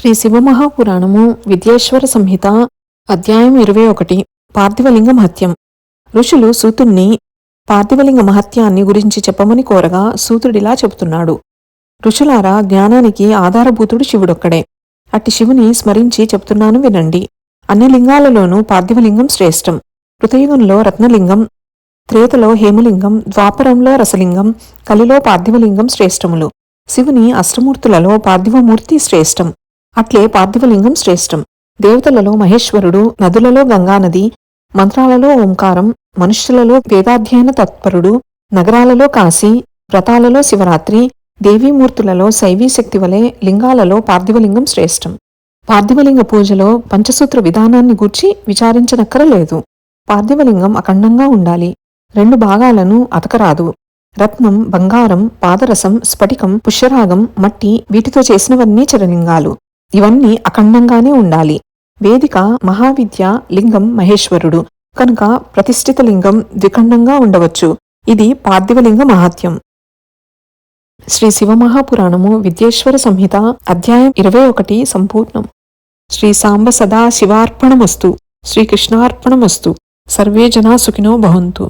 శ్రీ శివమహాపురాణము విద్యేశ్వర సంహిత అధ్యాయం ఇరవై ఒకటి. పార్థివలింగ మహత్యం ఋషులు సూతుణ్ణి పార్థివలింగ మహత్యాన్ని గురించి చెప్పమని కోరగా సూతుడిలా చెబుతున్నాడు. ఋషులారా జ్ఞానానికి ఆధారభూతుడు శివుడొక్కడే. అట్టి శివుని స్మరించి చెప్తున్నాను వినండి. అన్ని లింగాలలోనూ పార్థివలింగం శ్రేష్టం. కృతయుగంలో రత్నలింగం త్రేతలో హేమలింగం ద్వాపరంలో రసలింగం కలిలో పార్థివలింగం శ్రేష్టములు. శివుని అష్టమూర్తులలో పార్థివమూర్తి శ్రేష్టం. అట్లే పార్థివలింగం శ్రేష్టం. దేవతలలో మహేశ్వరుడు నదులలో గంగానది మంత్రాలలో ఓంకారం మనుష్యులలో వేదాధ్యయన తత్పరుడు నగరాలలో కాశీ వ్రతాలలో శివరాత్రి దేవీమూర్తులలో శైవీ శక్తి వలె లింగాలలో పార్థివలింగం శ్రేష్టం. పార్థివలింగ పూజలో పంచసూత్ర విధానాన్ని గూర్చి విచారించనక్కరలేదు. పార్థివలింగం అఖండంగా ఉండాలి. రెండు భాగాలను అతకరాదు. రత్నం బంగారం పాదరసం స్ఫటికం పుష్యరాగం మట్టి వీటితో చేసినవన్నీ చరలింగాలు. ఇవన్నీ అఖండంగానే ఉండాలి. వేదిక మహావిద్య లింగం మహేశ్వరుడు. కనుక ప్రతిష్ఠిత లింగం ద్విఖండంగా ఉండవచ్చు. ఇది పార్థివలింగ మహాత్యం శ్రీ శివమహాపురాణము విద్యేశ్వర సంహిత అధ్యాయం ఇరవై ఒకటి సంపూర్ణం. శ్రీ సాంబ సదా శివార్పణమస్తు. శ్రీకృష్ణార్పణమస్తు సర్వే జనా సుఖినో భవంతు.